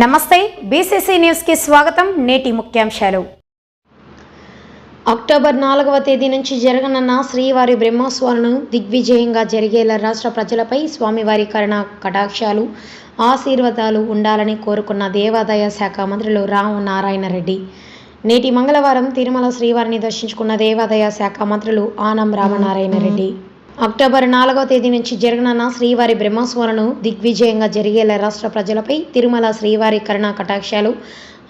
నమస్తే బీసీసీ న్యూస్కి స్వాగతం నేటి ముఖ్యాంశాలు. అక్టోబర్ నాలుగవ తేదీ నుంచి జరగనున్న శ్రీవారి బ్రహ్మోత్సవాలను దిగ్విజయంగా జరిగేలా రాష్ట్ర ప్రజలపై స్వామివారి కరుణ కటాక్షాలు ఆశీర్వాదాలు ఉండాలని కోరుకున్న దేవాదాయ శాఖ మంత్రులు రామ నారాయణ రెడ్డి. నేటి మంగళవారం తిరుమల శ్రీవారిని దర్శించుకున్న దేవాదాయ శాఖ మంత్రులు ఆనం రామనారాయణ రెడ్డి. అక్టోబర్ నాలుగవ తేదీ నుంచి జరగనున్న శ్రీవారి బ్రహ్మోత్సవాలను దిగ్విజయంగా జరిగేలా రాష్ట్ర ప్రజలపై తిరుమల శ్రీవారి కరుణా కటాక్షాలు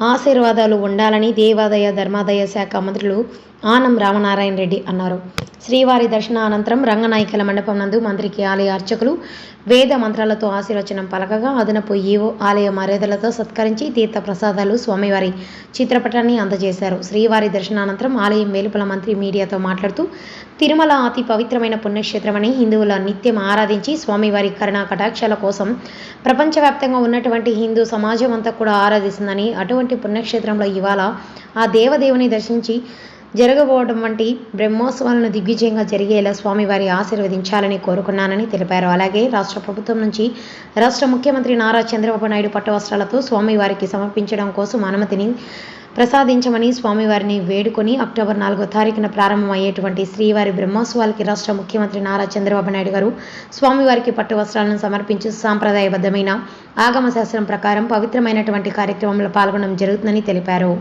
ఆశీర్వాదాలు ఉండాలని దేవాదాయ ధర్మాదాయ శాఖ మంత్రులు ఆనం రామనారాయణ రెడ్డి అన్నారు. శ్రీవారి దర్శన అనంతరం రంగనాయకుల మండపం నందు మంత్రికి ఆలయ అర్చకులు వేద మంత్రాలతో ఆశీర్వచనం పలకగా అదనపు ఈవో ఆలయ మర్యాదలతో సత్కరించి తీర్థ ప్రసాదాలు స్వామివారి చిత్రపటాన్ని అందజేశారు. శ్రీవారి దర్శనానంతరం ఆలయం వెలుపల మంత్రి మీడియాతో మాట్లాడుతూ తిరుమల అతి పవిత్రమైన పుణ్యక్షేత్రమని హిందువుల నిత్యం ఆరాధించి స్వామివారి కరుణా కటాక్షాల కోసం ప్రపంచవ్యాప్తంగా ఉన్నటువంటి హిందూ సమాజం అంతా కూడా ఆరాధిస్తుందని అటువంటి పుణ్యక్షేత్రంలో ఇవాళ ఆ దేవదేవుని దర్శించి జరగబోవడం వంటి బ్రహ్మోత్సవాలను దిగ్విజయంగా జరిగేలా స్వామివారి ఆశీర్వదించాలని కోరుకున్నానని తెలిపారు. అలాగే రాష్ట్ర ప్రభుత్వం నుంచి రాష్ట్ర ముఖ్యమంత్రి నారా చంద్రబాబు నాయుడు పట్టు వస్త్రాలతో స్వామివారికి సమర్పించడం కోసం అనుమతిని ప్రసాదించమని స్వామివారిని వేడుకొని అక్టోబర్ నాలుగో తారీఖున ప్రారంభమయ్యేటువంటి శ్రీవారి బ్రహ్మోత్సవాలకి రాష్ట్ర ముఖ్యమంత్రి నారా చంద్రబాబు నాయుడు గారు స్వామివారికి పట్టు వస్త్రాలను సమర్పించి సాంప్రదాయబద్ధమైన ఆగమ శాస్త్రం ప్రకారం పవిత్రమైనటువంటి కార్యక్రమంలో పాల్గొనడం జరుగుతుందని తెలిపారు.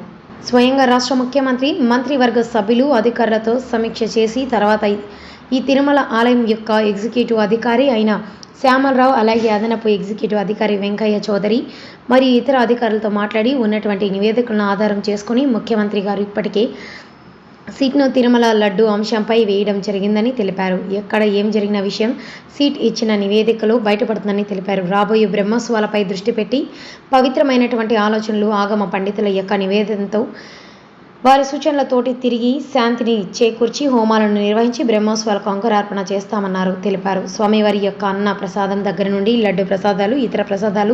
స్వయంగా రాష్ట్ర ముఖ్యమంత్రి మంత్రివర్గ సభ్యులు అధికారులతో సమీక్ష చేసి తర్వాత ఈ తిరుమల ఆలయం యొక్క ఎగ్జిక్యూటివ్ అధికారి అయిన శ్యామలరావు అలాగే అదనపు ఎగ్జిక్యూటివ్ అధికారి వెంకయ్య చౌదరి మరియు ఇతర అధికారులతో మాట్లాడి ఉన్నటువంటి నివేదికలను ఆధారం చేసుకుని ముఖ్యమంత్రి గారు ఇప్పటికే సీట్ను తిరుమల లడ్డు అంశంపై వేయడం జరిగిందని తెలిపారు. ఎక్కడ ఏం జరిగిన విషయం సీట్ ఇచ్చిన నివేదికలో బయటపడుతుందని తెలిపారు. రాబోయే బ్రహ్మోత్సవాలపై దృష్టి పెట్టి పవిత్రమైనటువంటి ఆలోచనలు ఆగమ పండితుల యొక్క నివేదనతో వారి సూచనలతోటి తిరిగి శాంతిని చేకూర్చి హోమాలను నిర్వహించి బ్రహ్మోత్సవాలకు అంకురార్పణ చేస్తామన్నారు. తెలిపారు. స్వామివారి యొక్క అన్న ప్రసాదం దగ్గర నుండి లడ్డు ప్రసాదాలు ఇతర ప్రసాదాలు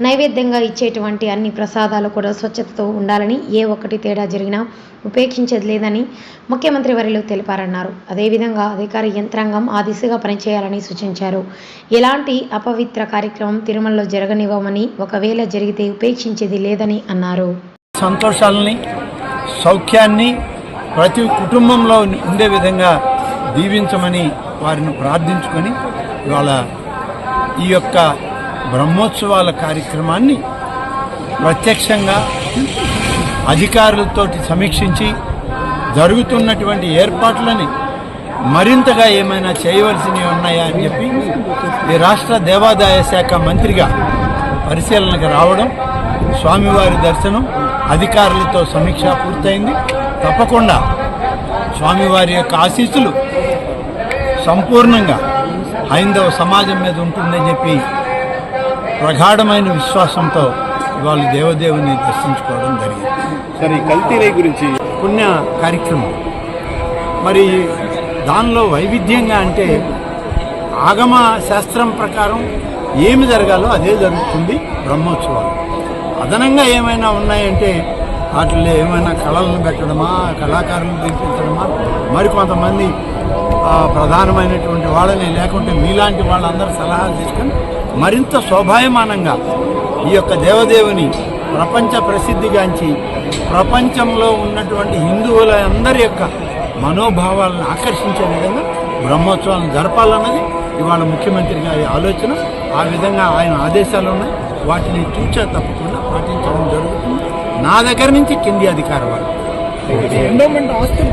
నైవేద్యంగా ఇచ్చేటువంటి అన్ని ప్రసాదాలు కూడా స్వచ్ఛతతో ఉండాలని ఏ ఒక్కటి తేడా జరిగినా ఉపేక్షించేది లేదని ముఖ్యమంత్రి వర్యులు తెలిపారన్నారు. అదేవిధంగా అధికార యంత్రాంగం ఆ దిశగా పనిచేయాలని సూచించారు. ఎలాంటి అపవిత్ర కార్యక్రమం తిరుమలలో జరగనివ్వమని ఒకవేళ జరిగితే ఉపేక్షించేది లేదని అన్నారు. సంతోషాలని సౌఖ్యాన్ని ప్రతి కుటుంబంలో ఉండే విధంగా దీవించమని వారిని ప్రార్థించుకొని ఇవాళ ఈ యొక్క బ్రహ్మోత్సవాల కార్యక్రమాన్ని ప్రత్యక్షంగా అధికారులతోటి సమీక్షించి జరుగుతున్నటువంటి ఏర్పాట్లని మరింతగా ఏమైనా చేయవలసినవి ఉన్నాయా అని చెప్పి ఈ రాష్ట్ర దేవాదాయ శాఖ మంత్రిగా పరిశీలనకు రావడం స్వామివారి దర్శనం అధికారులతో సమీక్ష పూర్తయింది. తప్పకుండా స్వామివారి యొక్క ఆశీస్సులు సంపూర్ణంగా హైందవ సమాజం మీద ఉంటుందని చెప్పి ప్రగాఢమైన విశ్వాసంతో ఇవాళ దేవదేవుని దర్శించుకోవడం జరిగింది. సార్ ఈ కల్తీ రేయి గురించి పుణ్య కార్యక్రమం. మరి దానిలో వైవిధ్యంగా అంటే ఆగమ శాస్త్రం ప్రకారం ఏమి జరగాలో అదే జరుగుతుంది బ్రహ్మోత్సవాలు. అదనంగా ఏమైనా ఉన్నాయంటే వాటిల్లో ఏమైనా కళలను పెట్టడమా కళాకారులను పిలిపించడమా మరి కొంతమంది ప్రధానమైనటువంటి వాళ్ళని లేకుంటే మీలాంటి వాళ్ళందరూ సలహాలు తీసుకొని మరింత శోభాయమానంగా ఈ యొక్క దేవదేవుని ప్రపంచ ప్రసిద్ధిగాంచి ప్రపంచంలో ఉన్నటువంటి హిందువుల అందరి యొక్క మనోభావాలను ఆకర్షించే విధంగా బ్రహ్మోత్సవాలను జరపాలన్నది ఇవాళ ముఖ్యమంత్రి గారి ఆలోచన. ఆ విధంగా ఆయన ఆదేశాలు ఉన్నాయి. వాటిని తూచా తప్పకుండా. పాటించడం జరుగుతుంది. నా దగ్గర నుంచి కింది అధికారం వరకు ఎండోమెంట్ ఆస్తులు